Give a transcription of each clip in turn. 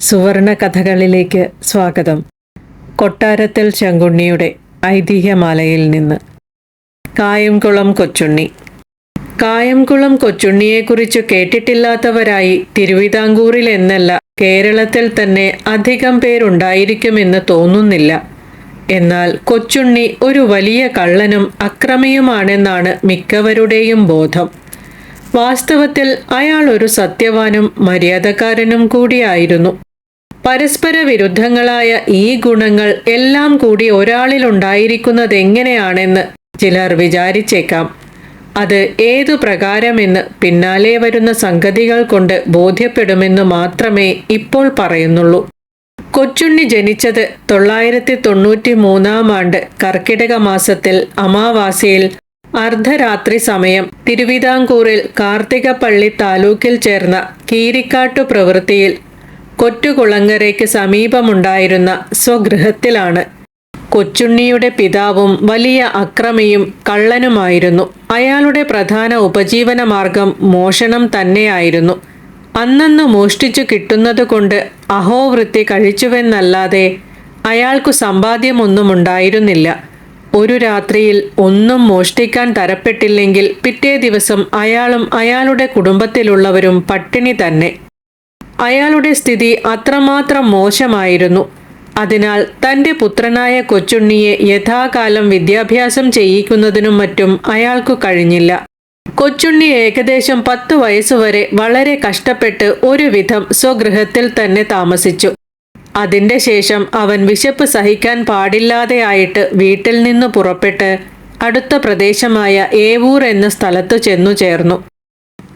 സുവർണ കഥകളിലേക്ക് സ്വാഗതം. കൊട്ടാരത്തിൽ ശങ്കുണ്ണിയുടെ ഐതിഹ്യമാലയിൽ നിന്ന്. കായംകുളം കൊച്ചുണ്ണി. കായംകുളം കൊച്ചുണ്ണിയെക്കുറിച്ച് കേട്ടിട്ടില്ലാത്തവരായി തിരുവിതാംകൂറിൽ എന്നല്ല കേരളത്തിൽ തന്നെ അധികം പേരുണ്ടായിരിക്കുമെന്ന് തോന്നുന്നില്ല. എന്നാൽ കൊച്ചുണ്ണി ഒരു വലിയ കള്ളനും അക്രമിയുമാണെന്നാണ് മിക്കവരുടെയും ബോധം. വാസ്തവത്തിൽ അയാൾ ഒരു സത്യവാനും മര്യാദക്കാരനും കൂടിയായിരുന്നു. പരസ്പര വിരുദ്ധങ്ങളായ ഈ ഗുണങ്ങൾ എല്ലാം കൂടി ഒരാളിൽ ഉണ്ടായിരിക്കുന്നത് എങ്ങനെയാണെന്ന് ചിലർ വിചാരിച്ചേക്കാം. അത് ഏതു പ്രകാരമെന്ന് പിന്നാലെ വരുന്ന സംഗതികൾ കൊണ്ട് ബോധ്യപ്പെടുമെന്ന് മാത്രമേ ഇപ്പോൾ പറയുന്നുള്ളൂ. കൊച്ചുണ്ണി ജനിച്ചത് തൊള്ളായിരത്തി തൊണ്ണൂറ്റി മൂന്നാം ആണ്ട് കർക്കിടക മാസത്തിൽ അമാവാസിയിൽ അർദ്ധരാത്രി സമയം തിരുവിതാംകൂറിൽ കാർത്തികപ്പള്ളി താലൂക്കിൽ ചേർന്ന കീരിക്കാട്ടു പ്രവൃത്തിയിൽ കൊറ്റുകുളങ്ങരയ്ക്ക് സമീപമുണ്ടായിരുന്ന സ്വഗൃഹത്തിലാണ്. കൊച്ചുണ്ണിയുടെ പിതാവും വലിയ അക്രമിയും കള്ളനുമായിരുന്നു. അയാളുടെ പ്രധാന ഉപജീവന മാർഗം മോഷണം തന്നെയായിരുന്നു. അന്നന്ന് മോഷ്ടിച്ചു കിട്ടുന്നത് കൊണ്ട് അഹോവൃത്തി കഴിച്ചുവെന്നല്ലാതെ അയാൾക്കു സമ്പാദ്യമൊന്നും ഉണ്ടായിരുന്നില്ല ഒരു രാത്രിയിൽ ഒന്നും മോഷ്ടിക്കാൻ തരപ്പെട്ടില്ലെങ്കിൽ പിറ്റേ ദിവസം അയാളും അയാളുടെ കുടുംബത്തിലുള്ളവരും പട്ടിണി തന്നെ. അയാളുടെ സ്ഥിതി അത്രമാത്രം മോശമായിരുന്നു. അതിനാൽ തന്റെ പുത്രനായ കൊച്ചുണ്ണിയെ യഥാകാലം വിദ്യാഭ്യാസം ചെയ്യിക്കുന്നതിനും മറ്റും അയാൾക്കു കഴിഞ്ഞില്ല. കൊച്ചുണ്ണി ഏകദേശം പത്തു വയസ്സുവരെ വളരെ കഷ്ടപ്പെട്ട് ഒരുവിധം സ്വഗൃഹത്തിൽ തന്നെ താമസിച്ചു. അതിന്റെ ശേഷം അവൻ വിശപ്പ് സഹിക്കാൻ പാടില്ലാതെയായിട്ട് വീട്ടിൽ നിന്ന് പുറപ്പെട്ട് അടുത്ത പ്രദേശമായ ഏവൂർ എന്ന സ്ഥലത്തു ചെന്നു ചേർന്നു.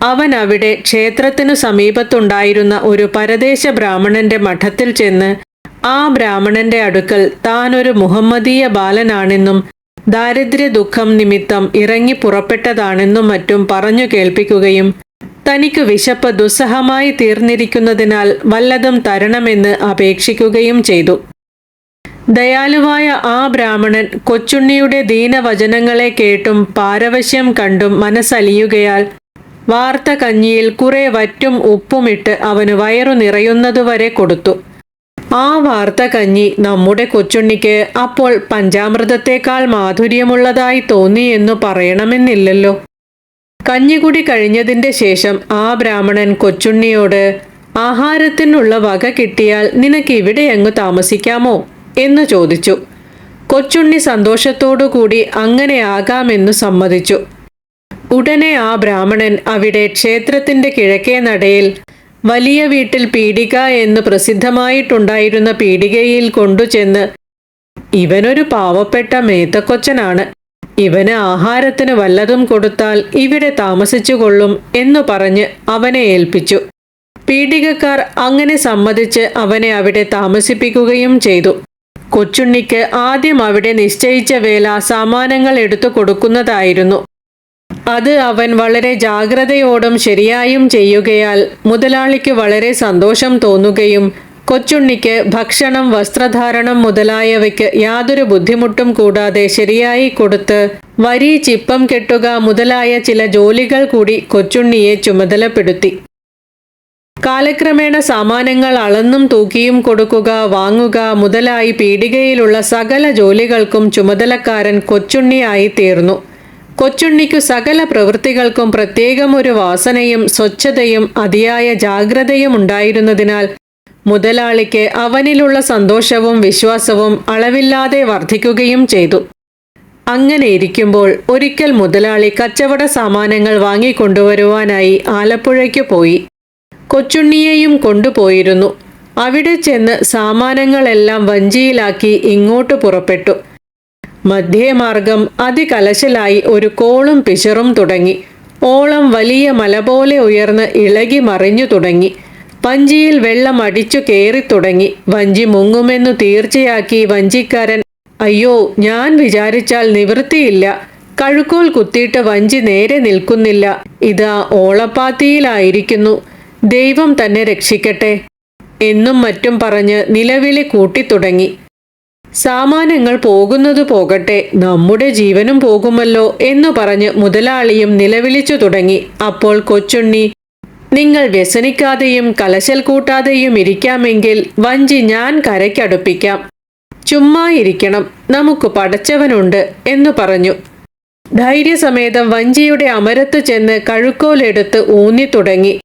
അവൻ അവിടെ ക്ഷേത്രത്തിനു സമീപത്തുണ്ടായിരുന്ന ഒരു പരദേശ ബ്രാഹ്മണന്റെ മഠത്തിൽ ചെന്ന് ആ ബ്രാഹ്മണന്റെ അടുക്കൽ താൻ ഒരു മുഹമ്മദീയ ബാലനാണെന്നും ദാരിദ്ര്യ ദുഃഖം നിമിത്തം ഇറങ്ങി പുറപ്പെട്ടതാണെന്നും മറ്റും പറഞ്ഞു കേൾപ്പിക്കുകയും തനിക്ക് വിശപ്പ് ദുസ്സഹമായി തീർന്നിരിക്കുന്നതിനാൽ വല്ലതും തരണമെന്ന് അപേക്ഷിക്കുകയും ചെയ്തു. ദയാലുവായ ആ ബ്രാഹ്മണൻ കൊച്ചുണ്ണിയുടെ ദീനവചനങ്ങളെ കേട്ടും പാരവശ്യം കണ്ടും മനസ്സലിയുകയാൽ വാർത്ത കഞ്ഞിയിൽ കുറെ വറ്റും ഉപ്പുമിട്ട് അവന് വയറു നിറയുന്നതുവരെ കൊടുത്തു. ആ വാർത്ത കഞ്ഞി നമ്മുടെ കൊച്ചുണ്ണിക്ക് അപ്പോൾ പഞ്ചാമൃതത്തേക്കാൾ മാധുര്യമുള്ളതായി തോന്നി എന്നു പറയണമെന്നില്ലല്ലോ. കഞ്ഞികുടി കഴിഞ്ഞതിന്റെ ശേഷം ആ ബ്രാഹ്മണൻ കൊച്ചുണ്ണിയോട് ആഹാരത്തിനുള്ള വക കിട്ടിയാൽ നിനക്ക് ഇവിടെ അങ്ങ് താമസിക്കാമോ? എന്ന് ചോദിച്ചു. കൊച്ചുണ്ണി സന്തോഷത്തോടു കൂടി അങ്ങനെ ആകാമെന്നു സമ്മതിച്ചു. ഉടനെ ആ ബ്രാഹ്മണൻ അവിടെ ക്ഷേത്രത്തിന്റെ കിഴക്കേ നടയിൽ വലിയ വീട്ടിൽ പീഡിക എന്ന് പ്രസിദ്ധമായിട്ടുണ്ടായിരുന്ന പീഡികയിൽ കൊണ്ടുചെന്ന് ഇവനൊരു പാവപ്പെട്ട മേത്തക്കൊച്ചനാണ്. ഇവന് ആഹാരത്തിന് വല്ലതും കൊടുത്താൽ ഇവിടെ താമസിച്ചുകൊള്ളും എന്നു പറഞ്ഞ് അവനെ ഏൽപ്പിച്ചു. പീഡികക്കാർ അങ്ങനെ സമ്മതിച്ച് അവനെ അവിടെ താമസിപ്പിക്കുകയും ചെയ്തു. കൊച്ചുണ്ണിക്ക് ആദ്യം അവിടെ നിശ്ചയിച്ച വേല സാമാനങ്ങൾ എടുത്തു കൊടുക്കുന്നതായിരുന്നു. അത് അവൻ വളരെ ജാഗ്രതയോടും ശരിയായും ചെയ്യുകയാൽ മുതലാളിക്ക് വളരെ സന്തോഷം തോന്നുകയും കൊച്ചുണ്ണിക്ക് ഭക്ഷണം വസ്ത്രധാരണം മുതലായവയ്ക്ക് യാതൊരു ബുദ്ധിമുട്ടും കൂടാതെ ശരിയായി കൊടുത്ത് വരി ചിപ്പം കെട്ടുക മുതലായ ചില ജോലികൾ കൂടി കൊച്ചുണ്ണിയെ ചുമതലപ്പെടുത്തി. കാലക്രമേണ സാമാനങ്ങൾ അളന്നും തൂക്കിയും കൊടുക്കുക വാങ്ങുക മുതലായി പീടികയിലുള്ള സകല ജോലികൾക്കും ചുമതലക്കാരൻ കൊച്ചുണ്ണിയായി തീർന്നു. കൊച്ചുണ്ണിക്കു സകല പ്രവൃത്തികൾക്കും പ്രത്യേകം ഒരു വാസനയും സ്വച്ഛതയും അതിയായ ജാഗ്രതയും ഉണ്ടായിരുന്നതിനാൽ മുതലാളിക്ക് അവനിലുള്ള സന്തോഷവും വിശ്വാസവും അളവില്ലാതെ വർദ്ധിക്കുകയും ചെയ്തു. അങ്ങനെ ഇരിക്കുമ്പോൾ ഒരിക്കൽ മുതലാളി കച്ചവട സാമാനങ്ങൾ വാങ്ങിക്കൊണ്ടുവരുവാനായി ആലപ്പുഴയ്ക്ക് പോയി. കൊച്ചുണ്ണിയെയും കൊണ്ടുപോയിരുന്നു. അവിടെ ചെന്ന് സാമാനങ്ങളെല്ലാം വഞ്ചിയിലാക്കി ഇങ്ങോട്ട് പുറപ്പെട്ടു. മധ്യേമാർഗം അതികലശലായി ഒരു കോളും പിശറും തുടങ്ങി. ഓളം വലിയ മല പോലെ ഉയർന്ന് ഇളകി മറിഞ്ഞു തുടങ്ങി. വഞ്ചിയിൽ വെള്ളം അടിച്ചു കയറി തുടങ്ങി. വഞ്ചി മുങ്ങുമെന്നു തീർച്ചയാക്കി വഞ്ചിക്കാരൻ അയ്യോ ഞാൻ വിചാരിച്ചാൽ നിവൃത്തിയില്ല. കഴുക്കോൽ കുത്തിയിട്ട് വഞ്ചി നേരെ നിൽക്കുന്നില്ല. ഇതാ ഓളപ്പാത്തിയിലായിരിക്കുന്നു. ദൈവം തന്നെ രക്ഷിക്കട്ടെ എന്നും മറ്റും പറഞ്ഞ് നിലവിളി കൂട്ടിത്തുടങ്ങി. സാമാനങ്ങൾ പോകുന്നത് പോകട്ടെ നമ്മുടെ ജീവനും പോകുമല്ലോ എന്നു പറഞ്ഞ് മുതലാളിയും നിലവിളിച്ചു തുടങ്ങി. അപ്പോൾ കൊച്ചുണ്ണി നിങ്ങൾ വ്യസനിക്കാതെയും കലശൽ കൂട്ടാതെയും ഇരിക്കാമെങ്കിൽ വഞ്ചി ഞാൻ കരയ്ക്കടുപ്പിക്കാം. ചുമ്മാ ഇരിക്കണം നമുക്ക് പടച്ചവനുണ്ട് എന്നു പറഞ്ഞു. ധൈര്യസമേതം വഞ്ചിയുടെ അമരത്ത് ചെന്ന് കഴുക്കോലെടുത്ത് ഊന്നി തുടങ്ങി.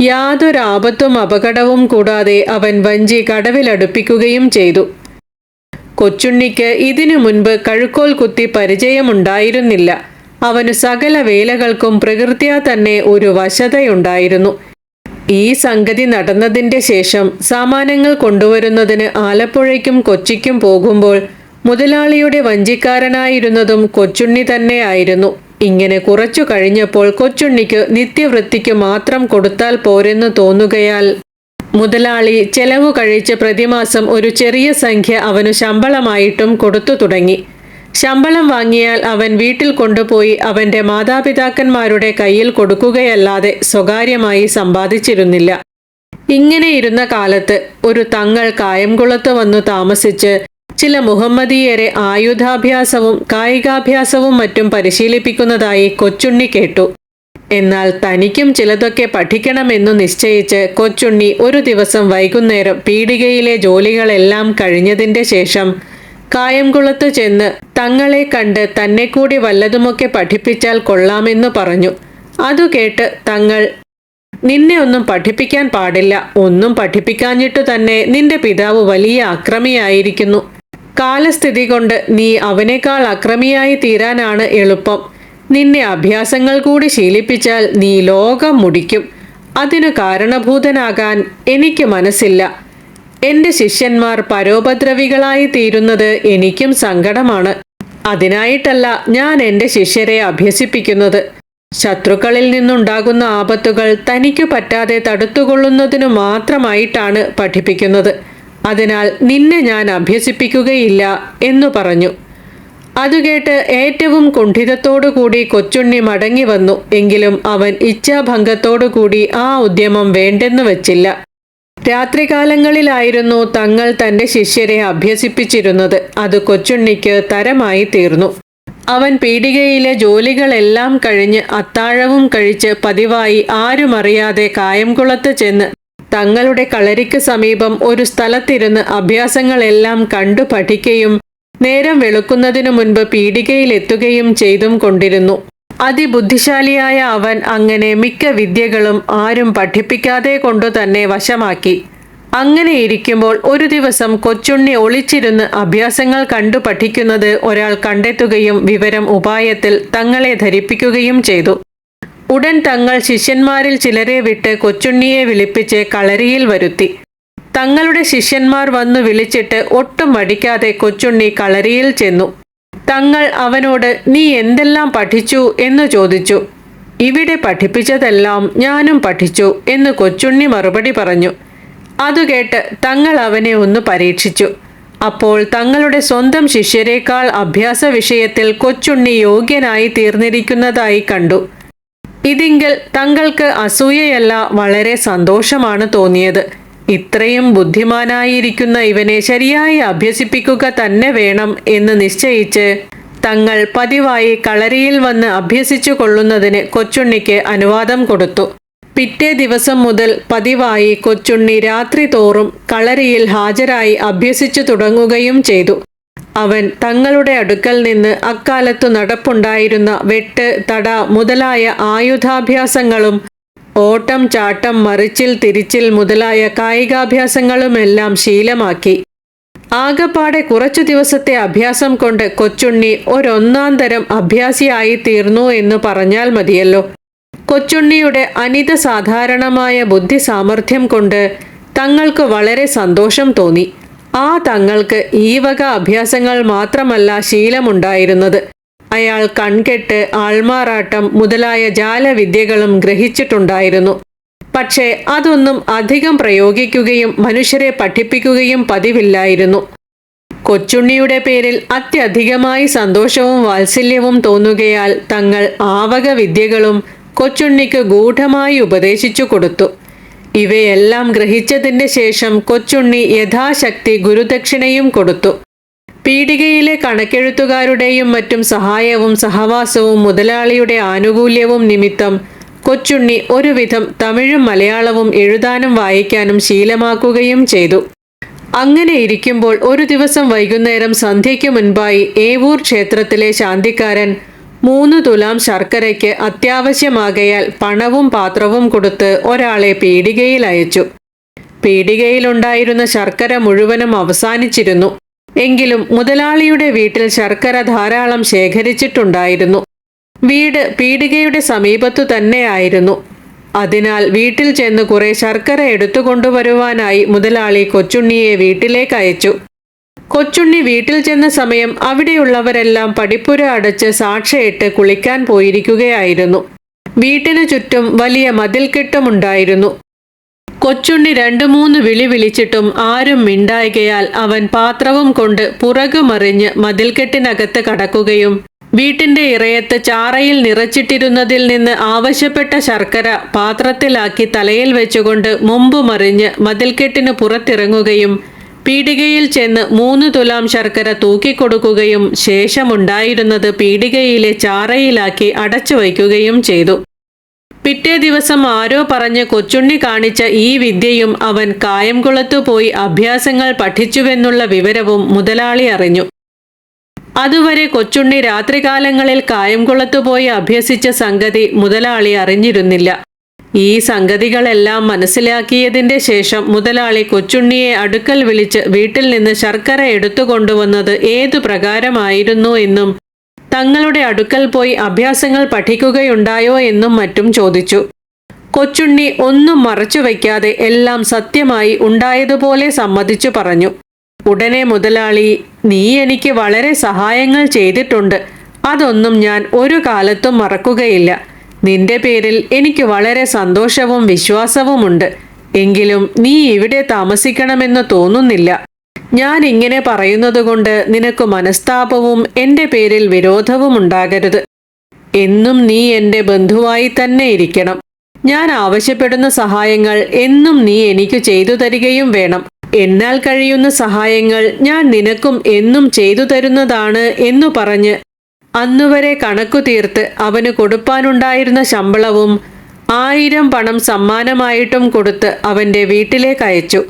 യാതൊരാപത്തും അപകടവും കൂടാതെ അവൻ വഞ്ചി കടവിലടുപ്പിക്കുകയും ചെയ്തു. കൊച്ചുണ്ണിക്ക് ഇതിനു മുൻപ് കഴുക്കോൽ കുത്തി പരിചയമുണ്ടായിരുന്നില്ല. അവനു സകല വേലകൾക്കും പ്രകൃത്യാ തന്നെ ഒരു വശതയുണ്ടായിരുന്നു. ഈ സംഗതി നടന്നതിന്റെ ശേഷം സാമാനങ്ങൾ കൊണ്ടുവരുന്നതിന് ആലപ്പുഴയ്ക്കും കൊച്ചിക്കും പോകുമ്പോൾ മുതലാളിയുടെ വഞ്ചിക്കാരനായിരുന്നതും കൊച്ചുണ്ണി തന്നെയായിരുന്നു ഇങ്ങനെ കുറച്ചു കഴിഞ്ഞപ്പോൾ കൊച്ചുണ്ണിക്ക് നിത്യവൃത്തിക്ക് മാത്രം കൊടുത്താൽ പോരെന്ന് തോന്നുകയാൽ മുതലാളി ചെലവ് കഴിച്ച് പ്രതിമാസം ഒരു ചെറിയ സംഖ്യ അവനു ശമ്പളമായിട്ടും കൊടുത്തു തുടങ്ങി. ശമ്പളം വാങ്ങിയാൽ അവൻ വീട്ടിൽ കൊണ്ടുപോയി അവന്റെ മാതാപിതാക്കന്മാരുടെ കയ്യിൽ കൊടുക്കുകയല്ലാതെ സ്വകാര്യമായി സമ്പാദിച്ചിരുന്നില്ല. ഇങ്ങനെ ഇരുന്ന കാലത്ത് ഒരു തങ്ങൾ കായംകുളത്ത് വന്നു താമസിച്ച് ചില മുഹമ്മദീയരെ ആയുധാഭ്യാസവും കായികാഭ്യാസവും മറ്റും പരിശീലിപ്പിക്കുന്നതായി കൊച്ചുണ്ണി കേട്ടു. എന്നാൽ തനിക്കും ചിലതൊക്കെ പഠിക്കണമെന്നു നിശ്ചയിച്ച് കൊച്ചുണ്ണി ഒരു ദിവസം വൈകുന്നേരം പീടികയിലെ ജോലികളെല്ലാം കഴിഞ്ഞതിന്റെ ശേഷം കായംകുളത്ത് ചെന്ന് തങ്ങളെ കണ്ട് തന്നെ കൂടി വല്ലതുമൊക്കെ പഠിപ്പിച്ചാൽ കൊള്ളാമെന്ന് പറഞ്ഞു. അതു കേട്ട് തങ്ങൾ നിന്നെ ഒന്നും പഠിപ്പിക്കാൻ പാടില്ല. ഒന്നും പഠിപ്പിക്കാഞ്ഞിട്ടു തന്നെ നിന്റെ പിതാവ് വലിയ അക്രമിയായിരിക്കുന്നു. കാലസ്ഥിതി കൊണ്ട് നീ അവനേക്കാൾ അക്രമിയായി തീരാനാണ് എളുപ്പം. നിന്നെ അഭ്യാസങ്ങൾ കൂടി ശീലിപ്പിച്ചാൽ നീ ലോകം മുടിക്കും. അതിനു കാരണഭൂതനാകാൻ എനിക്ക് മനസ്സില്ല. എന്റെ ശിഷ്യന്മാർ പരോപദ്രവികളായി തീരുന്നത് എനിക്കും സങ്കടമാണ്. അതിനായിട്ടല്ല ഞാൻ എന്റെ ശിഷ്യരെ അഭ്യസിപ്പിക്കുന്നത്. ശത്രുക്കളിൽ നിന്നുണ്ടാകുന്ന ആപത്തുകൾ തനിക്കു പറ്റാതെ തടുത്തുകൊള്ളുന്നതിനു മാത്രമായിട്ടാണ് പഠിപ്പിക്കുന്നത്. അതിനാൽ നിന്നെ ഞാൻ അഭ്യസിപ്പിക്കുകയില്ല എന്നു പറഞ്ഞു. അതുകേട്ട് ഏറ്റവും കുണ്ഠിതത്തോടുകൂടി കൊച്ചുണ്ണി മടങ്ങി വന്നു. എങ്കിലും അവൻ ഇച്ഛാഭംഗത്തോടുകൂടി ആ ഉദ്യമം വേണ്ടെന്നു വച്ചില്ല. രാത്രികാലങ്ങളിലായിരുന്നു തങ്ങൾ തന്റെ ശിഷ്യരെ അഭ്യസിപ്പിച്ചിരുന്നത്. അത് കൊച്ചുണ്ണിക്ക് തരമായി തീർന്നു. അവൻ പീടികയിലെ ജോലികളെല്ലാം കഴിഞ്ഞ് അത്താഴവും കഴിച്ച് പതിവായി ആരുമറിയാതെ കായംകുളത്ത് ചെന്ന് തങ്ങളുടെ കളരിക്ക് സമീപം ഒരു സ്ഥലത്തിരുന്ന് അഭ്യാസങ്ങളെല്ലാം കണ്ടു പഠിക്കുകയും നേരം വെളുക്കുന്നതിനു മുൻപ് പീടികയിലെത്തുകയും ചെയ്തും കൊണ്ടിരുന്നു. അതിബുദ്ധിശാലിയായ അവൻ അങ്ങനെ മിക്ക വിദ്യകളും ആരും പഠിപ്പിക്കാതെ കൊണ്ടു തന്നെ വശമാക്കി. അങ്ങനെ ഇരിക്കുമ്പോൾ ഒരു ദിവസം കൊച്ചുണ്ണി ഒളിച്ചിരുന്ന് അഭ്യാസങ്ങൾ കണ്ടു പഠിക്കുന്നത് ഒരാൾ കണ്ടെത്തുകയും വിവരം ഉപായത്തിൽ തങ്ങളെ ധരിപ്പിക്കുകയും ചെയ്തു. ഉടൻ തങ്ങൾ ശിഷ്യന്മാരിൽ ചിലരെ വിട്ട് കൊച്ചുണ്ണിയെ വിളിപ്പിച്ച് കളരിയിൽ വരുത്തി. തങ്ങളുടെ ശിഷ്യന്മാർ വന്നു വിളിച്ചിട്ട് ഒട്ടും മടിക്കാതെ കൊച്ചുണ്ണി കളരിയിൽ ചെന്നു. തങ്ങൾ അവനോട് നീ എന്തെല്ലാം പഠിച്ചു? എന്ന് ചോദിച്ചു. ഇവിടെ പഠിപ്പിച്ചതെല്ലാം ഞാനും പഠിച്ചു എന്ന് കൊച്ചുണ്ണി മറുപടി പറഞ്ഞു. അതു കേട്ട് തങ്ങൾ അവനെ ഒന്ന് പരീക്ഷിച്ചു. അപ്പോൾ തങ്ങളുടെ സ്വന്തം ശിഷ്യരെക്കാൾ അഭ്യാസ വിഷയത്തിൽ കൊച്ചുണ്ണി യോഗ്യനായി തീർന്നിരിക്കുന്നതായി കണ്ടു. ഇതിങ്കിൽ തങ്ങൾക്ക് അസൂയയല്ല വളരെ സന്തോഷമാണ് തോന്നിയത്. ഇത്രയും ബുദ്ധിമാനായിരിക്കുന്ന ഇവനെ ശരിയായി അഭ്യസിപ്പിക്കുക തന്നെ വേണം എന്ന് നിശ്ചയിച്ച് തങ്ങൾ പതിവായി കളരിയിൽ വന്ന് അഭ്യസിച്ചു കൊള്ളുന്നതിന് കൊച്ചുണ്ണിക്ക് അനുവാദം കൊടുത്തു. പിറ്റേ ദിവസം മുതൽ പതിവായി കൊച്ചുണ്ണി രാത്രി തോറും കളരിയിൽ ഹാജരായി അഭ്യസിച്ചു തുടങ്ങുകയും ചെയ്തു. അവൻ തങ്ങളുടെ അടുക്കൽ നിന്ന് അക്കാലത്തു നടപ്പുണ്ടായിരുന്ന വെട്ട് തട മുതലായ ആയുധാഭ്യാസങ്ങളും ഓട്ടം ചാട്ടം മറിച്ചിൽ തിരിച്ചിൽ മുതലായ കായികാഭ്യാസങ്ങളുമെല്ലാം ശീലമാക്കി. ആകപ്പാടെ കുറച്ചു ദിവസത്തെ അഭ്യാസം കൊണ്ട് കൊച്ചുണ്ണി ഒരൊന്നാം തരം അഭ്യാസിയായി തീർന്നു എന്ന് പറഞ്ഞാൽ മതിയല്ലോ. കൊച്ചുണ്ണിയുടെ അനിത സാധാരണമായ ബുദ്ധി സാമർഥ്യം കൊണ്ട് തങ്ങൾക്ക് വളരെ സന്തോഷം തോന്നി. ആ തങ്ങൾക്ക് ഈ വക അഭ്യാസങ്ങൾ മാത്രമല്ല ശീലമുണ്ടായിരുന്നത്. അയാൾ കൺകെട്ട് ആൾമാറാട്ടം മുതലായ ജാലവിദ്യകളും ഗ്രഹിച്ചിട്ടുണ്ടായിരുന്നു. പക്ഷേ അതൊന്നും അധികം പ്രയോഗിക്കുകയും മനുഷ്യരെ പഠിപ്പിക്കുകയും പതിവില്ലായിരുന്നു. കൊച്ചുണ്ണിയുടെ പേരിൽ അത്യധികമായി സന്തോഷവും വാത്സല്യവും തോന്നുകയാൽ തങ്ങൾ ആവക വിദ്യകളും കൊച്ചുണ്ണിക്ക് ഗൂഢമായി ഉപദേശിച്ചു കൊടുത്തു. ഇവയെല്ലാം ഗ്രഹിച്ചതിന്റെ ശേഷം കൊച്ചുണ്ണി യഥാശക്തി ഗുരുദക്ഷിണയും കൊടുത്തു. പീഡികയിലെ കണക്കെഴുത്തുകാരുടെയും മറ്റും സഹായവും സഹവാസവും മുതലാളിയുടെ ആനുകൂല്യവും നിമിത്തം കൊച്ചുണ്ണി ഒരുവിധം തമിഴും മലയാളവും എഴുതാനും വായിക്കാനും ശീലമാക്കുകയും ചെയ്തു. അങ്ങനെ ഇരിക്കുമ്പോൾ ഒരു ദിവസം വൈകുന്നേരം സന്ധ്യയ്ക്ക് മുൻപായി ഏവൂർ ക്ഷേത്രത്തിലെ ശാന്തിക്കാരൻ മൂന്ന് തുലാം ശർക്കരയ്ക്ക് അത്യാവശ്യമാകയാൽ പണവും പാത്രവും കൊടുത്ത് ഒരാളെ പീടികയിൽ അയച്ചു. പീടികയിലുണ്ടായിരുന്ന ശർക്കര മുഴുവനും അവസാനിച്ചിരുന്നു. എങ്കിലും മുതലാളിയുടെ വീട്ടിൽ ശർക്കര ധാരാളം ശേഖരിച്ചിട്ടുണ്ടായിരുന്നു. വീട് പീടികയുടെ സമീപത്തു തന്നെയായിരുന്നു. അതിനാൽ വീട്ടിൽ ചെന്ന് കുറെ ശർക്കര എടുത്തുകൊണ്ടുവരുവാനായി മുതലാളി കൊച്ചുണ്ണിയെ വീട്ടിലേക്ക് അയച്ചു. കൊച്ചുണ്ണി വീട്ടിൽ ചെന്ന സമയം അവിടെയുള്ളവരെല്ലാം പടിപ്പുര അടച്ച് സാക്ഷയിട്ട് കുളിക്കാൻ പോയിരിക്കുകയായിരുന്നു. വീട്ടിനു ചുറ്റും വലിയ മതിൽക്കെട്ടുമുണ്ടായിരുന്നു. കൊച്ചുണ്ണി രണ്ടു മൂന്ന് വിളി വിളിച്ചിട്ടും ആരും മിണ്ടായികയാൽ അവൻ പാത്രവും കൊണ്ട് പുറകുമറിഞ്ഞ് മതിൽക്കെട്ടിനകത്ത് കടക്കുകയും വീട്ടിന്റെ ഇറയത്ത് ചാറയിൽ നിറച്ചിട്ടിരുന്നതിൽ നിന്ന് ആവശ്യപ്പെട്ട ശർക്കര പാത്രത്തിലാക്കി തലയിൽ വെച്ചുകൊണ്ട് മുമ്പ് മറിഞ്ഞ് മതിൽക്കെട്ടിന് പുറത്തിറങ്ങുകയും പീടികയിൽ ചെന്ന് മൂന്ന് തുലാം ശർക്കര തൂക്കിക്കൊടുക്കുകയും ശേഷമുണ്ടായിരുന്നത് പീടികയിലെ ചാറയിലാക്കി അടച്ചു വയ്ക്കുകയും ചെയ്തു. പിറ്റേ ദിവസം ആരോ പറഞ്ഞ് കൊച്ചുണ്ണി കാണിച്ച ഈ വിദ്യയും അവൻ കായംകുളത്തു പോയി അഭ്യാസങ്ങൾ പഠിച്ചുവെന്നുള്ള വിവരവും മുതലാളി അറിഞ്ഞു. അതുവരെ കൊച്ചുണ്ണി രാത്രികാലങ്ങളിൽ കായംകുളത്തു പോയി അഭ്യസിച്ച സംഗതി മുതലാളി അറിഞ്ഞിരുന്നില്ല. ഈ സംഗതികളെല്ലാം മനസ്സിലാക്കിയതിന്റെ ശേഷം മുതലാളി കൊച്ചുണ്ണിയെ അടുക്കൽ വിളിച്ച് വീട്ടിൽ നിന്ന് ശർക്കര എടുത്തുകൊണ്ടുവന്നത് ഏതു പ്രകാരമായിരുന്നു എന്നും തങ്ങളുടെ അടുക്കൽ പോയി അഭ്യാസങ്ങൾ പഠിക്കുകയുണ്ടായോ എന്നും മറ്റും ചോദിച്ചു. കൊച്ചുണ്ണി ഒന്നും മറച്ചു വയ്ക്കാതെ എല്ലാം സത്യമായി ഉണ്ടായതുപോലെ സമ്മതിച്ചു പറഞ്ഞു. ഉടനെ മുതലാളി നീ എനിക്ക് വളരെ സഹായങ്ങൾ ചെയ്തിട്ടുണ്ട്. അതൊന്നും ഞാൻ ഒരു കാലത്തും മറക്കുകയില്ല. നിന്റെ പേരിൽ എനിക്ക് വളരെ സന്തോഷവും വിശ്വാസവുമുണ്ട്. എങ്കിലും നീ ഇവിടെ താമസിക്കണമെന്ന് തോന്നുന്നില്ല. ഞാൻ ഇങ്ങനെ പറയുന്നത് കൊണ്ട് നിനക്ക് മനസ്താപവും എന്റെ പേരിൽ വിരോധവും ഉണ്ടാകരുത്. എന്നും നീ എന്റെ ബന്ധുവായി തന്നെ ഇരിക്കണം. ഞാൻ ആവശ്യപ്പെടുന്ന സഹായങ്ങൾ എന്നും നീ എനിക്ക് ചെയ്തു തരികയും വേണം. എന്നാൽ കഴിയുന്ന സഹായങ്ങൾ ഞാൻ നിനക്കും എന്നും ചെയ്തു തരുന്നതാണ് എന്നു പറഞ്ഞ് അന്നുവരെ കണക്കു തീർത്ത് അവന് കൊടുപ്പാനുണ്ടായിരുന്ന ശമ്പളവും ആയിരം പണം സമ്മാനമായിട്ടും കൊടുത്ത് അവന്റെ വീട്ടിലേക്ക് അയച്ചു.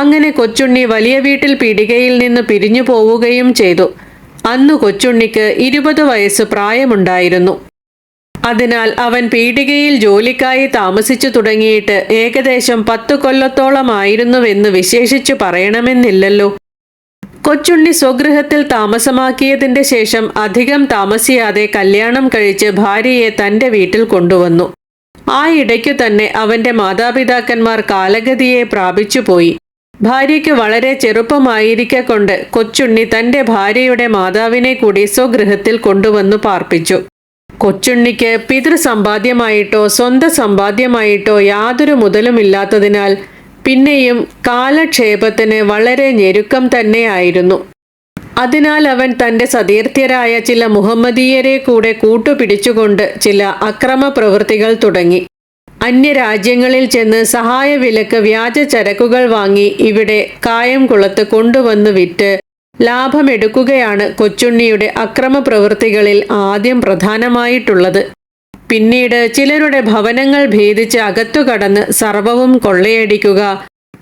അങ്ങനെ കൊച്ചുണ്ണി വലിയ വീട്ടിൽ പീടികയിൽ നിന്ന് പിരിഞ്ഞു പോവുകയും ചെയ്തു. അന്ന് കൊച്ചുണ്ണിക്ക് ഇരുപത് വയസ്സ് പ്രായമുണ്ടായിരുന്നു. അതിനാൽ അവൻ പീടികയിൽ ജോലിക്കായി താമസിച്ചു തുടങ്ങിയിട്ട് ഏകദേശം പത്തു കൊല്ലത്തോളമായിരുന്നുവെന്ന് വിശേഷിച്ചു പറയണമെന്നില്ലല്ലോ. കൊച്ചുണ്ണി സ്വഗൃഹത്തിൽ താമസമാക്കിയതിന്റെ ശേഷം അധികം താമസിയാതെ കല്യാണം കഴിച്ച് ഭാര്യയെ തന്റെ വീട്ടിൽ കൊണ്ടുവന്നു. ആ ഇടയ്ക്കു തന്നെ അവന്റെ മാതാപിതാക്കന്മാർ കാലഗതിയെ പ്രാപിച്ചുപോയി. ഭാര്യയ്ക്ക് വളരെ ചെറുപ്പമായിരിക്കെ കൊണ്ട് കൊച്ചുണ്ണി തന്റെ ഭാര്യയുടെ മാതാവിനെ കൂടി സ്വഗൃഹത്തിൽ കൊണ്ടുവന്നു പാർപ്പിച്ചു. കൊച്ചുണ്ണിക്ക് പിതൃസമ്പാദ്യമായിട്ടോ സ്വന്തം സമ്പാദ്യമായിട്ടോ യാതൊരു മുതലുമില്ലാത്തതിനാൽ പിന്നെയും കാലക്ഷേപത്തിന് വളരെ ഞെരുക്കം തന്നെയായിരുന്നു. അതിനാൽ അവൻ തന്റെ സതീർത്ഥ്യരായ ചില മുഹമ്മദീയരെ കൂടെ കൂട്ടുപിടിച്ചുകൊണ്ട് ചില അക്രമ പ്രവൃത്തികൾ തുടങ്ങി. അന്യരാജ്യങ്ങളിൽ ചെന്ന് സഹായ വിലക്ക് വ്യാജ ചരക്കുകൾ വാങ്ങി ഇവിടെ കായംകുളത്ത് കൊണ്ടുവന്ന് വിറ്റ് ലാഭമെടുക്കുകയാണ് കൊച്ചുണ്ണിയുടെ അക്രമ പ്രവൃത്തികളിൽ ആദ്യം പ്രധാനമായിട്ടുള്ളത്. പിന്നീട് ചിലരുടെ ഭവനങ്ങൾ ഭേദിച്ച് അകത്തു കടന്ന് സർവവും കൊള്ളയടിക്കുക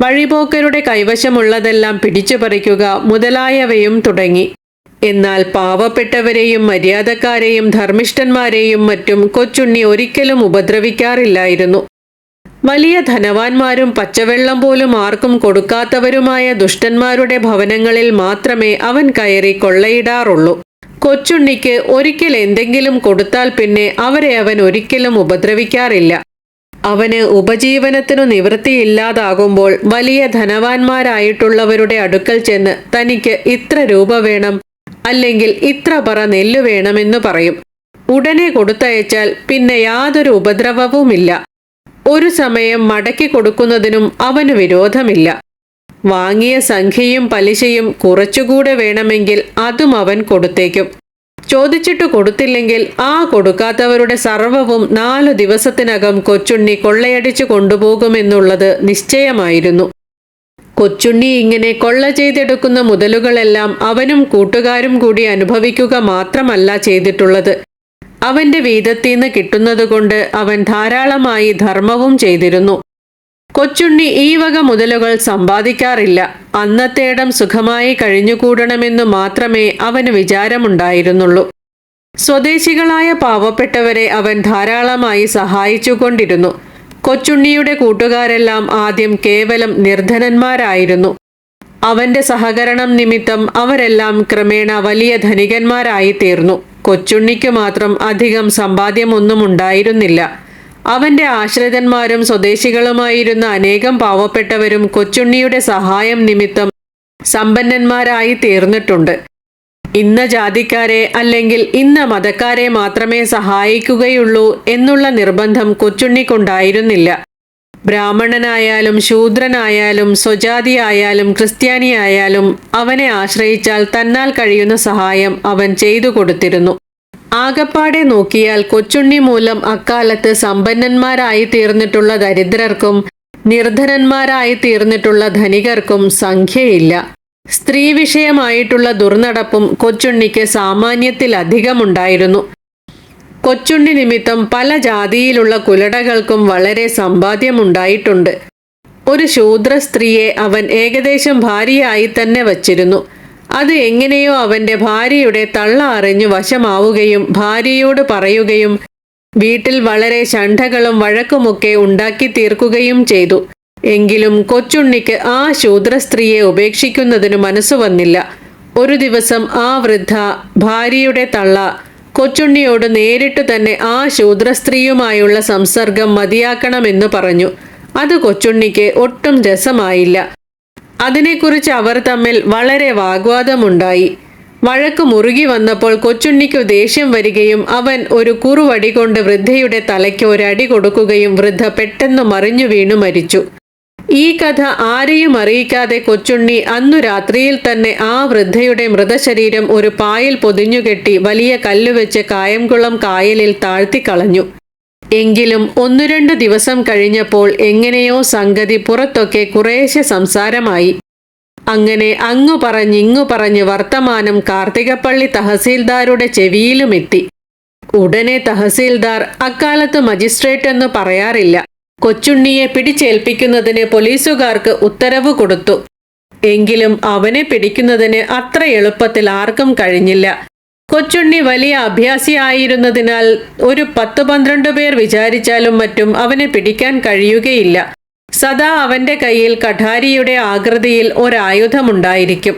വഴിപോക്കരുടെ കൈവശമുള്ളതെല്ലാം പിടിച്ചുപറിക്കുക മുതലായവയും തുടങ്ങി. എന്നാൽ പാവപ്പെട്ടവരെയും മര്യാദക്കാരെയും ധർമ്മിഷ്ഠന്മാരെയും മറ്റും കൊച്ചുണ്ണി ഒരിക്കലും ഉപദ്രവിക്കാറില്ലായിരുന്നു. വലിയ ധനവാന്മാരും പച്ചവെള്ളം പോലും ആർക്കും കൊടുക്കാത്തവരുമായ ദുഷ്ടന്മാരുടെ ഭവനങ്ങളിൽ മാത്രമേ അവൻ കയറി കൊള്ളയിടാറുള്ളൂ. കൊച്ചുണ്ണിക്ക് ഒരിക്കൽ എന്തെങ്കിലും കൊടുത്താൽ പിന്നെ അവരെ അവൻ ഒരിക്കലും ഉപദ്രവിക്കാറില്ല. അവന് ഉപജീവനത്തിനു നിവൃത്തിയില്ലാതാകുമ്പോൾ വലിയ ധനവാന്മാരായിട്ടുള്ളവരുടെ അടുക്കൽ ചെന്ന് തനിക്ക് ഇത്ര രൂപ വേണം അല്ലെങ്കിൽ ഇത്ര പറ നെല്ല് വേണമെന്ന് പറയും. ഉടനെ കൊടുത്തയച്ചാൽ പിന്നെ യാതൊരു ഉപദ്രവവുമില്ല. ഒരു സമയം മടക്കി കൊടുക്കുന്നതിനും അവന് വിരോധമില്ല. വാങ്ങിയ സംഖ്യയും പലിശയും കുറച്ചുകൂടെ വേണമെങ്കിൽ അതും അവൻ കൊടുത്തേക്കും. ചോദിച്ചിട്ട് കൊടുത്തില്ലെങ്കിൽ ആ കൊടുക്കാത്തവരുടെ സർവവും നാലു ദിവസത്തിനകം കൊച്ചുണ്ണി കൊള്ളയടിച്ചു കൊണ്ടുപോകുമെന്നുള്ളത് നിശ്ചയമായിരുന്നു. കൊച്ചുണ്ണി ഇങ്ങനെ കൊള്ള ചെയ്തെടുക്കുന്ന മുതലുകളെല്ലാം അവനും കൂട്ടുകാരും കൂടി അനുഭവിക്കുക മാത്രമല്ല ചെയ്തിട്ടുള്ളത്. അവന്റെ വീതത്തീന്ന് കിട്ടുന്നതുകൊണ്ട് അവൻ ധാരാളമായി ധർമ്മവും ചെയ്തിരുന്നു. കൊച്ചുണ്ണി ഈ വക മുതലുകൾ സമ്പാദിക്കാറില്ല. അന്നത്തേടം സുഖമായി കഴിഞ്ഞുകൂടണമെന്നു മാത്രമേ അവന് വിചാരമുണ്ടായിരുന്നുള്ളൂ. സ്വദേശികളായ പാവപ്പെട്ടവരെ അവൻ ധാരാളമായി സഹായിച്ചുകൊണ്ടിരുന്നു. കൊച്ചുണ്ണിയുടെ കൂട്ടുകാരെല്ലാം ആദ്യം കേവലം നിർധനന്മാരായിരുന്നു. അവന്റെ സഹകരണം നിമിത്തം അവരെല്ലാം ക്രമേണ വലിയ ധനികന്മാരായി തീർന്നു കൊച്ചുണ്ണിക്ക് മാത്രം അധികം സമ്പാദ്യമൊന്നും ഉണ്ടായിരുന്നില്ല. അവന്റെ ആശ്രിതന്മാരും സ്വദേശികളുമായിരുന്ന അനേകം പാവപ്പെട്ടവരും കൊച്ചുണ്ണിയുടെ സഹായം നിമിത്തം സമ്പന്നന്മാരായി തീർന്നിട്ടുണ്ട് ഇന്ന ജാതിക്കാരെ അല്ലെങ്കിൽ ഇന്ന മതക്കാരെ മാത്രമേ സഹായിക്കുകയുള്ളൂ എന്നുള്ള നിർബന്ധം കൊച്ചുണ്ണിക്കുണ്ടായിരുന്നില്ല. ബ്രാഹ്മണനായാലും ശൂദ്രനായാലും സ്വജാതിയായാലും ക്രിസ്ത്യാനിയായാലും അവനെ ആശ്രയിച്ചാൽ തന്നാൽ കഴിയുന്ന സഹായം അവൻ ചെയ്തു കൊടുത്തിരുന്നു. ആകപ്പാടെ നോക്കിയാൽ കൊച്ചുണ്ണി മൂലം അക്കാലത്ത് സമ്പന്നന്മാരായി തീർന്നിട്ടുള്ള ദരിദ്രർക്കും നിർധനന്മാരായി തീർന്നിട്ടുള്ള ധനികർക്കും സംഖ്യയില്ല. സ്ത്രീ വിഷയമായിട്ടുള്ള ദുർനടപ്പും കൊച്ചുണ്ണിക്ക് സാമാന്യത്തിലധികമുണ്ടായിരുന്നു. കൊച്ചുണ്ണി നിമിത്തം പല ജാതിയിലുള്ള കുലടകൾക്കും വളരെ സമ്പാദ്യമുണ്ടായിട്ടുണ്ട്. ഒരു ശൂദ്ര സ്ത്രീയെ അവൻ ഏകദേശം ഭാര്യയായി തന്നെ വച്ചിരുന്നു. അത് എങ്ങനെയോ അവന്റെ ഭാര്യയുടെ തള്ള അറിഞ്ഞു വശമാവുകയും ഭാര്യയോട് പറയുകയും വീട്ടിൽ വളരെ ശണ്ഠകളും വഴക്കുമൊക്കെ ഉണ്ടാക്കി തീർക്കുകയും ചെയ്തു. എങ്കിലും കൊച്ചുണ്ണിക്ക് ആ ശൂദ്ര സ്ത്രീയെ ഉപേക്ഷിക്കുന്നതിന് മനസ്സു വന്നില്ല. ഒരു ദിവസം ആ വൃദ്ധ ഭാര്യയുടെ തള്ള കൊച്ചുണ്ണിയോട് നേരിട്ട് തന്നെ ആ ശൂദ്ര സ്ത്രീയുമായുള്ള സംസർഗം മതിയാക്കണമെന്ന് പറഞ്ഞു. അത് കൊച്ചുണ്ണിക്ക് ഒട്ടും രസമായില്ല. അതിനെക്കുറിച്ച് അവർ തമ്മിൽ വളരെ വാഗ്വാദമുണ്ടായി. വഴക്ക് മുറുകി വന്നപ്പോൾ കൊച്ചുണ്ണിക്കു ദേഷ്യം വരികയും അവൻ ഒരു കുറുവടി കൊണ്ട് വൃദ്ധയുടെ തലയ്ക്ക് ഒരടി കൊടുക്കുകയും വൃദ്ധ പെട്ടെന്ന് മറിഞ്ഞു വീണു മരിച്ചു. ഈ കഥ ആരെയും അറിയിക്കാതെ കൊച്ചുണ്ണി അന്നു രാത്രിയിൽ തന്നെ ആ വൃദ്ധയുടെ മൃതശരീരം ഒരു പായിൽ പൊതിഞ്ഞുകെട്ടി വലിയ കല്ലുവെച്ച് കായംകുളം കായലിൽ താഴ്ത്തിക്കളഞ്ഞു എങ്കിലും ഒന്നു രണ്ട് ദിവസം കഴിഞ്ഞപ്പോൾ എങ്ങനെയോ സംഗതി പുറത്തൊക്കെ കുറേശ്ശെ സംസാരമായി. അങ്ങനെ അങ്ങു പറഞ്ഞിങ്ങു പറഞ്ഞ് വർത്തമാനം കാർത്തികപ്പള്ളി തഹസീൽദാരുടെ ചെവിയിലുമെത്തി ഉടനെ തഹസീൽദാർ അക്കാലത്ത് മജിസ്ട്രേറ്റ് എന്ന് പറയാറില്ല. കൊച്ചുണ്ണിയെ പിടിച്ചേൽപ്പിക്കുന്നതിന് പോലീസുകാർക്ക് ഉത്തരവ് കൊടുത്തു. എങ്കിലും അവനെ പിടിക്കുന്നതിന് അത്ര എളുപ്പത്തിൽ ആർക്കും കഴിഞ്ഞില്ല. കൊച്ചുണ്ണി വലിയ അഭ്യാസിയായിരുന്നതിനാൽ ഒരു പത്ത് പന്ത്രണ്ട് പേർ വിചാരിച്ചാലും മറ്റും അവനെ പിടിക്കാൻ കഴിയുകയില്ല. സദാ അവന്റെ കയ്യിൽ കഠാരിയുടെ ആകൃതിയിൽ ഒരായുധമുണ്ടായിരിക്കും.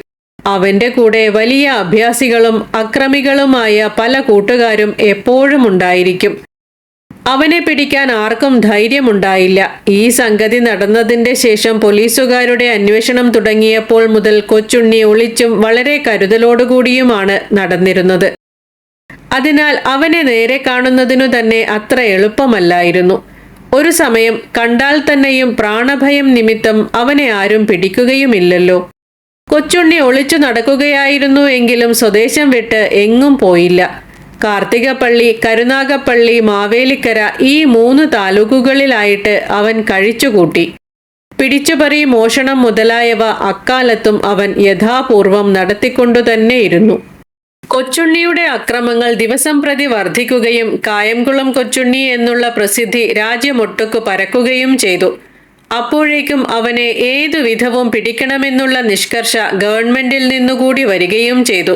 അവന്റെ കൂടെ വലിയ അഭ്യാസികളും അക്രമികളുമായ പല കൂട്ടുകാരും എപ്പോഴും ഉണ്ടായിരിക്കും. അവനെ പിടിക്കാൻ ആർക്കും ധൈര്യമുണ്ടായില്ല. ഈ സംഗതി നടന്നതിന്റെ ശേഷം പോലീസുകാരുടെ അന്വേഷണം തുടങ്ങിയപ്പോൾ മുതൽ കൊച്ചുണ്ണി ഒളിച്ചും വളരെ കരുതലോടുകൂടിയുമാണ് നടന്നിരുന്നത്. അതിനാൽ അവനെ നേരെ കാണുന്നതിനു തന്നെ അത്ര എളുപ്പമല്ലായിരുന്നു. ഒരു സമയം കണ്ടാൽ തന്നെയും പ്രാണഭയം നിമിത്തം അവനെ ആരും പിടിക്കുകയുമില്ലല്ലോ. കൊച്ചുണ്ണി ഒളിച്ചു നടക്കുകയായിരുന്നു എങ്കിലും സ്വദേശം വിട്ട് എങ്ങും പോയില്ല. കാർത്തികപ്പള്ളി കരുനാഗപ്പള്ളി മാവേലിക്കര ഈ മൂന്ന് താലൂക്കുകളിലായിട്ട് അവൻ കഴിച്ചുകൂട്ടി. പിടിച്ചുപറി മോഷണം മുതലായവ അക്കാലത്തും അവൻ യഥാപൂർവം നടത്തിക്കൊണ്ടുതന്നെയിരുന്നു. കൊച്ചുണ്ണിയുടെ അക്രമങ്ങൾ ദിവസം പ്രതി വർദ്ധിക്കുകയും കായംകുളം കൊച്ചുണ്ണി എന്നുള്ള പ്രസിദ്ധി രാജ്യമൊട്ടുക്കു പരക്കുകയും ചെയ്തു. അപ്പോഴേക്കും അവനെ ഏതുവിധവും പിടിക്കണമെന്നുള്ള നിഷ്കർഷ ഗവൺമെന്റിൽ നിന്നുകൂടി വരികയും ചെയ്തു.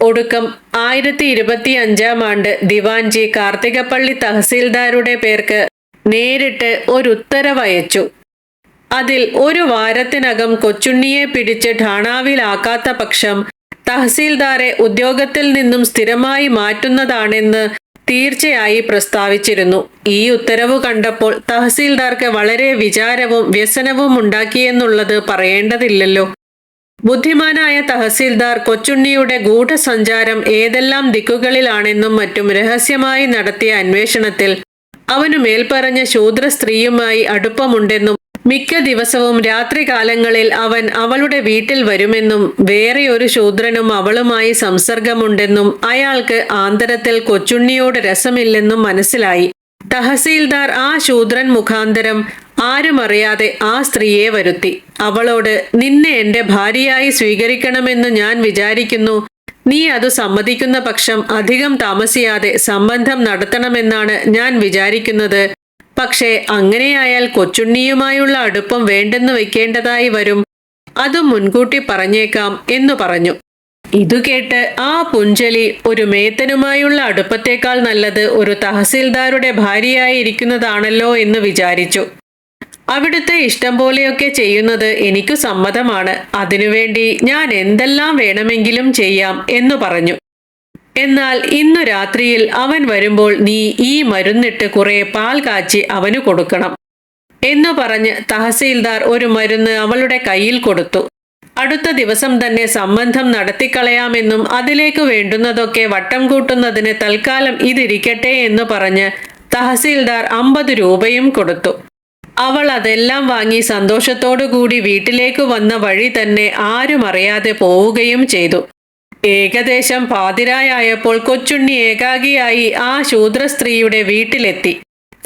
ഒടുക്കം ആയിരത്തി ഇരുപത്തി അഞ്ചാം ആണ്ട് ദിവാൻജി കാർത്തികപ്പള്ളി തഹസീൽദാരുടെ പേർക്ക് നേരിട്ട് ഒരു ഉത്തരവയച്ചു അതിൽ ഒരു വാരത്തിനകം കൊച്ചുണ്ണിയെ പിടിച്ച് ഠാണാവിലാക്കാത്ത പക്ഷം തഹസീൽദാരെ ഉദ്യോഗത്തിൽ നിന്നും സ്ഥിരമായി മാറ്റുന്നതാണെന്ന് തീർച്ചയായി പ്രസ്താവിച്ചിരുന്നു. ഈ ഉത്തരവ് കണ്ടപ്പോൾ തഹസീൽദാർക്ക് വളരെ വിചാരവും വ്യസനവും ഉണ്ടാക്കിയെന്നുള്ളത് പറയേണ്ടതില്ലല്ലോ. ബുദ്ധിമാനായ തഹസീൽദാർ കൊച്ചുണ്ണിയുടെ ഗൂഢസഞ്ചാരം ഏതെല്ലാം ദിക്കുകളിലാണെന്നും മറ്റും രഹസ്യമായി നടത്തിയ അന്വേഷണത്തിൽ അവനു മേൽപ്പറഞ്ഞ ശൂദ്ര സ്ത്രീയുമായി അടുപ്പമുണ്ടെന്നും മിക്ക ദിവസവും രാത്രികാലങ്ങളിൽ അവൻ അവളുടെ വീട്ടിൽ വരുമെന്നും വേറെ ഒരു ശൂദ്രനും അവളുമായി സംസർഗമുണ്ടെന്നും അയാൾക്ക് ആന്തരത്തിൽ കൊച്ചുണ്ണിയോട് രസമില്ലെന്നും മനസ്സിലായി. തഹസീൽദാർ ആ ശൂദ്രൻ മുഖാന്തരം ആരും അറിയാതെ ആ സ്ത്രീയെ വരുത്തി. അവളോട് നിന്നെ എന്റെ ഭാര്യയായി സ്വീകരിക്കണമെന്ന് ഞാൻ വിചാരിക്കുന്നു. നീ അത് സമ്മതിക്കുന്ന പക്ഷം അധികം താമസിയാതെ സംബന്ധം നടത്തണമെന്നാണ് ഞാൻ വിചാരിക്കുന്നത്. പക്ഷേ അങ്ങനെയായാൽ കൊച്ചുണ്ണിയുമായുള്ള അടുപ്പം വേണ്ടെന്ന് വെക്കേണ്ടതായി വരും. അതും മുൻകൂട്ടി പറഞ്ഞേക്കാം എന്ന് പറഞ്ഞു. ഇതു കേട്ട് ആ പുഞ്ചലി ഒരു മേത്തനുമായുള്ള അടുപ്പത്തേക്കാൾ നല്ലത് ഒരു തഹസീൽദാരുടെ ഭാര്യയായിരിക്കുന്നതാണല്ലോ എന്ന് വിചാരിച്ചു. അവിടുത്തെ ഇഷ്ടം പോലെയൊക്കെ ചെയ്യുന്നത് എനിക്കു സമ്മതമാണ്. അതിനുവേണ്ടി ഞാൻ എന്തെല്ലാം വേണമെങ്കിലും ചെയ്യാം എന്നു പറഞ്ഞു. എന്നാൽ ഇന്നു രാത്രിയിൽ അവൻ വരുമ്പോൾ നീ ഈ മരുന്നിട്ട് കുറെ പാൽ കാച്ചി അവന് കൊടുക്കണം എന്നു പറഞ്ഞ് തഹസീൽദാർ ഒരു മരുന്ന് അവളുടെ കയ്യിൽ കൊടുത്തു. അടുത്ത ദിവസം തന്നെ സംബന്ധം നടത്തിക്കളയാമെന്നും അതിലേക്ക് വേണ്ടുന്നതൊക്കെ വട്ടം കൂട്ടുന്നതിന് തൽക്കാലം ഇതിരിക്കട്ടെ എന്ന് പറഞ്ഞ് തഹസീൽദാർ അമ്പത് രൂപയും കൊടുത്തു. അവൾ അതെല്ലാം വാങ്ങി സന്തോഷത്തോടുകൂടി വീട്ടിലേക്ക് വന്ന വഴി തന്നെ ആരും അറിയാതെ പോവുകയും ചെയ്തു. ഏകദേശം പാതിരായായപ്പോൾ കൊച്ചുണ്ണി ഏകാഗിയായി ആ ശൂദ്ര സ്ത്രീയുടെ വീട്ടിലെത്തി.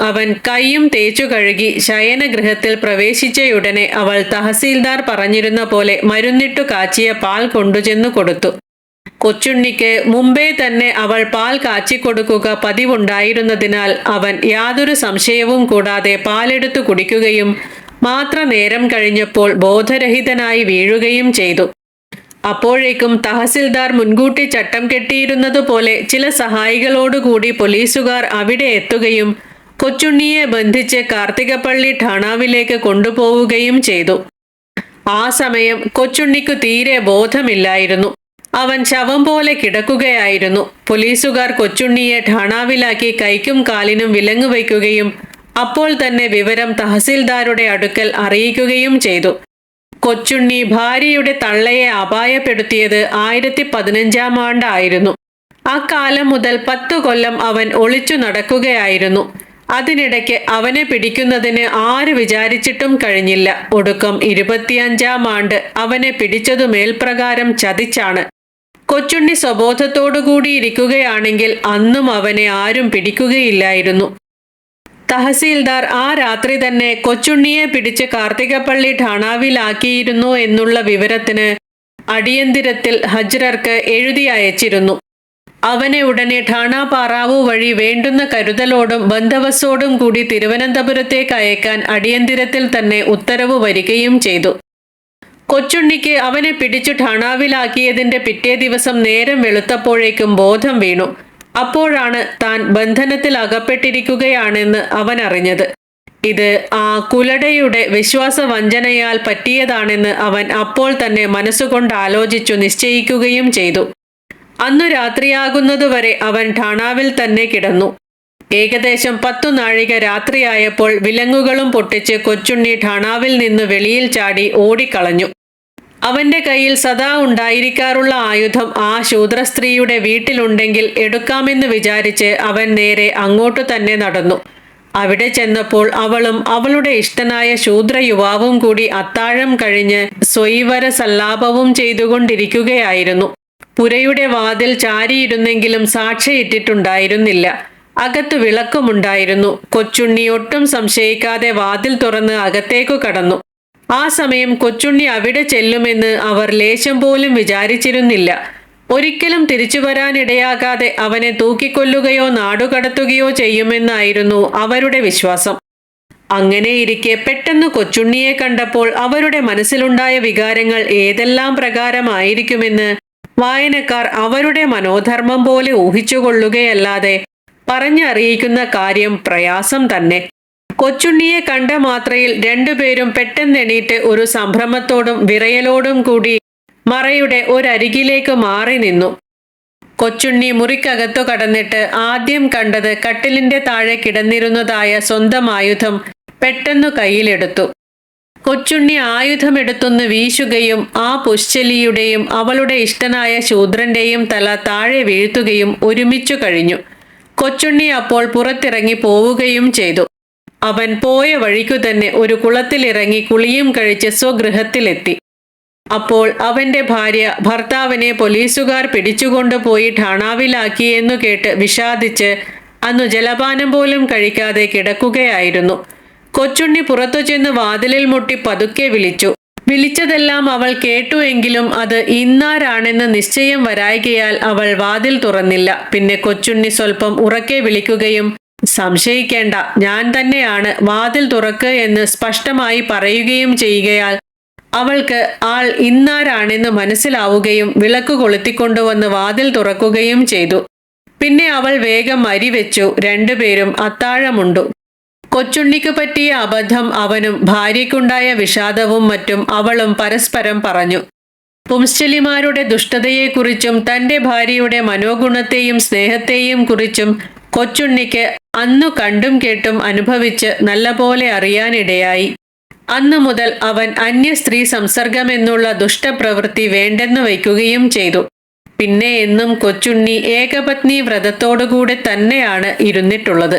അവൻ കൈയും തേച്ചു കഴുകി ശയനഗൃഹത്തിൽ പ്രവേശിച്ചയുടനെ അവൾ തഹസീൽദാർ പറഞ്ഞിരുന്ന പോലെ മരുന്നിട്ടു കാച്ചിയ പാൽ കൊണ്ടുചെന്നു കൊടുത്തു. കൊച്ചുണ്ണിക്ക് മുമ്പേ തന്നെ അവൾ പാൽ കാച്ചിക്കൊടുക്കുക പതിവുണ്ടായിരുന്നതിനാൽ അവൻ യാതൊരു സംശയവും കൂടാതെ പാലെടുത്തു കുടിക്കുകയും മാത്ര നേരം കഴിഞ്ഞപ്പോൾ ബോധരഹിതനായി വീഴുകയും ചെയ്തു. അപ്പോഴേക്കും തഹസിൽദാർ മുൻകൂട്ടി ചട്ടം കെട്ടിയിരുന്നതുപോലെ ചില സഹായികളോടുകൂടി പോലീസുകാർ അവിടെ എത്തുകയും കൊച്ചുണ്ണിയെ ബന്ധിച്ച് കാർത്തികപ്പള്ളി ഠാണാവിലേക്ക് കൊണ്ടുപോവുകയും ചെയ്തു. ആ സമയം കൊച്ചുണ്ണിക്കു തീരെ ബോധമില്ലായിരുന്നു. അവൻ ശവം പോലെ കിടക്കുകയായിരുന്നു. പോലീസുകാർ കൊച്ചുണ്ണിയെ ഠാണാവിലാക്കി കൈക്കും കാലിനും വിലങ്ങു വയ്ക്കുകയും അപ്പോൾ തന്നെ വിവരം തഹസിൽദാരുടെ അടുക്കൽ അറിയിക്കുകയും ചെയ്തു. കൊച്ചുണ്ണി ഭാര്യയുടെ തള്ളയെ അപായപ്പെടുത്തിയത് ആയിരത്തി പതിനഞ്ചാം ആണ്ടായിരുന്നു. അക്കാലം മുതൽ പത്തു കൊല്ലം അവൻ ഒളിച്ചു നടക്കുകയായിരുന്നു. അതിനിടയ്ക്ക് അവനെ പിടിക്കുന്നതിന് ആര് വിചാരിച്ചിട്ടും കഴിഞ്ഞില്ല. ഒടുക്കം ഇരുപത്തിയഞ്ചാം ആണ്ട് അവനെ പിടിച്ചതു മേൽപ്രകാരം ചതിച്ചാണ്. കൊച്ചുണ്ണി സ്വബോധത്തോടുകൂടി ഇരിക്കുകയാണെങ്കിൽ അന്നും അവനെ ആരും പിടിക്കുകയില്ലായിരുന്നു. തഹസീൽദാർ ആ രാത്രി തന്നെ കൊച്ചുണ്ണിയെ പിടിച്ച് കാർത്തികപ്പള്ളി ഠാണാവിലാക്കിയിരുന്നു എന്നുള്ള വിവരത്തിന് അടിയന്തിരത്തിൽ ഹജ്രർക്ക് എഴുതി അയച്ചിരുന്നു. അവനെ ഉടനെ ഠാണ പാറാവു വഴി വേണ്ടുന്ന കരുതലോടും ബന്ധവസോടും കൂടി തിരുവനന്തപുരത്തേക്ക് അയക്കാൻ അടിയന്തിരത്തിൽ തന്നെ ഉത്തരവ് വരികയും ചെയ്തു. കൊച്ചുണ്ണിക്ക് അവനെ പിടിച്ചു ഠണാവിലാക്കിയതിന്റെ പിറ്റേ ദിവസം നേരം വെളുത്തപ്പോഴേക്കും ബോധം വീണു. അപ്പോഴാണ് താൻ ബന്ധനത്തിൽ അകപ്പെട്ടിരിക്കുകയാണെന്ന് അവൻ അറിഞ്ഞത്. ഇത് ആ കുലടയുടെ വിശ്വാസവഞ്ചനയാൽ പറ്റിയതാണെന്ന് അവൻ അപ്പോൾ തന്നെ മനസ്സുകൊണ്ട് ആലോചിച്ചു നിശ്ചയിക്കുകയും ചെയ്തു. അന്നു രാത്രിയാകുന്നതുവരെ അവൻ ഠാണാവിൽ തന്നെ കിടന്നു. ഏകദേശം പത്തു നാഴിക രാത്രിയായപ്പോൾ വിലങ്ങുകളും പൊട്ടിച്ച് കൊച്ചുണ്ണി ഠാണാവിൽ നിന്ന് വെളിയിൽ ചാടി ഓടിക്കളഞ്ഞു. അവന്റെ കയ്യിൽ സദാ ഉണ്ടായിരിക്കാറുള്ള ആയുധം ആ ശൂദ്രസ്ത്രീയുടെ വീട്ടിലുണ്ടെങ്കിൽ എടുക്കാമെന്ന് വിചാരിച്ച് അവൻ നേരെ അങ്ങോട്ടു തന്നെ നടന്നു. അവിടെ ചെന്നപ്പോൾ അവളും അവളുടെ ഇഷ്ടനായ ശൂദ്ര യുവാവും കൂടി അത്താഴം കഴിഞ്ഞ് സ്വൈവര സല്ലാപവും ചെയ്തുകൊണ്ടിരിക്കുകയായിരുന്നു. പുരയുടെ വാതിൽ ചാരിയിരുന്നെങ്കിലും സാക്ഷിയിട്ടിട്ടുണ്ടായിരുന്നില്ല. അകത്ത് വിളക്കുമുണ്ടായിരുന്നു. കൊച്ചുണ്ണി ഒട്ടും സംശയിക്കാതെ വാതിൽ തുറന്ന് അകത്തേക്കു കടന്നു. ആ സമയം കൊച്ചുണ്ണി അവിടെ ചെല്ലുമെന്ന് അവർ ലേശം പോലും വിചാരിച്ചിരുന്നില്ല. ഒരിക്കലും തിരിച്ചു വരാനിടയാകാതെ അവനെ തൂക്കിക്കൊല്ലുകയോ നാടുകടത്തുകയോ ചെയ്യുമെന്നായിരുന്നു അവരുടെ വിശ്വാസം. അങ്ങനെയിരിക്കെ പെട്ടെന്ന് കൊച്ചുണ്ണിയെ കണ്ടപ്പോൾ അവരുടെ മനസ്സിലുണ്ടായ വികാരങ്ങൾ ഏതെല്ലാം പ്രകാരമായിരിക്കുമെന്ന് വായനക്കാർ അവരുടെ മനോധർമ്മം പോലെ ഊഹിച്ചുകൊള്ളുകയല്ലാതെ പറഞ്ഞറിയിക്കുന്ന കാര്യം പ്രയാസം തന്നെ. കൊച്ചുണ്ണിയെ കണ്ട മാത്രയിൽ രണ്ടുപേരും പെട്ടെന്നെണീറ്റ് ഒരു സംഭ്രമത്തോടും വിറയലോടും കൂടി മറയുടെ ഒരരികിലേക്ക് മാറി നിന്നു. കൊച്ചുണ്ണി മുറിക്കകത്തു കടന്നിട്ട് ആദ്യം കണ്ടത് കട്ടിലിന്റെ താഴെ കിടന്നിരുന്നതായ സ്വന്തം ആയുധം പെട്ടെന്നു കയ്യിലെടുത്തു. കൊച്ചുണ്ണി ആയുധമെടുത്തൊന്ന് വീശുകയും ആ പുശ്ചലിയുടെയും അവളുടെ ഇഷ്ടനായ ശൂദ്രന്റെയും തല താഴെ വീഴ്ത്തുകയും ഒരുമിച്ചു കഴിഞ്ഞു. കൊച്ചുണ്ണി അപ്പോൾ പുറത്തിറങ്ങി പോവുകയും ചെയ്തു. അവൻ പോയ വഴിക്കു തന്നെ ഒരു കുളത്തിലിറങ്ങി കുളിയും കഴിച്ച് സ്വഗൃഹത്തിലെത്തി. അപ്പോൾ അവന്റെ ഭാര്യ ഭർത്താവിനെ പോലീസുകാർ പിടിച്ചുകൊണ്ടുപോയി ഠാണാവിലാക്കിയെന്നു കേട്ട് വിഷാദിച്ച് അന്നു ജലപാനം പോലും കഴിക്കാതെ കിടക്കുകയായിരുന്നു. കൊച്ചുണ്ണി പുറത്തു ചെന്ന് വാതിലിൽ മുട്ടി പതുക്കെ വിളിച്ചു. വിളിച്ചതെല്ലാം അവൾ കേട്ടു എങ്കിലും അത് ഇന്നാരാണെന്ന് നിശ്ചയം വരായികയാൽ അവൾ വാതിൽ തുറന്നില്ല. പിന്നെ കൊച്ചുണ്ണി സ്വൽപ്പം ഉറക്കെ വിളിക്കുകയും സംശയിക്കേണ്ട ഞാൻ തന്നെയാണ് വാതിൽ തുറക്ക് എന്ന് സ്പഷ്ടമായി പറയുകയും ചെയ്യുകയാൽ അവൾക്ക് ആൾ ഇന്നാരാണെന്ന് മനസ്സിലാവുകയും വിളക്ക് കൊളുത്തിക്കൊണ്ടുവന്ന് വാതിൽ തുറക്കുകയും ചെയ്തു. പിന്നെ അവൾ വേഗം അരിവെച്ചു രണ്ടുപേരും അത്താഴമുണ്ടു. കൊച്ചുണ്ണിക്ക് പറ്റിയ അബദ്ധം അവനും ഭാര്യയ്ക്കുണ്ടായ വിഷാദവും മറ്റും അവളും പരസ്പരം പറഞ്ഞു. പുംസ്റ്റലിമാരുടെ ദുഷ്ടതയെക്കുറിച്ചും തന്റെ ഭാര്യയുടെ മനോഗുണത്തെയും സ്നേഹത്തെയും കുറിച്ചും കൊച്ചുണ്ണിക്ക് അന്നു കണ്ടും കേട്ടും അനുഭവിച്ച് നല്ലപോലെ അറിയാനിടയായി. അന്നു മുതൽ അവൻ അന്യ സ്ത്രീ സംസർഗമെന്നുള്ള ദുഷ്ടപ്രവൃത്തി വേണ്ടെന്ന് വയ്ക്കുകയും ചെയ്തു. പിന്നെ എന്നും കൊച്ചുണ്ണി ഏകപത്നി വ്രതത്തോടുകൂടെ തന്നെയാണ് ഇരുന്നിട്ടുള്ളത്.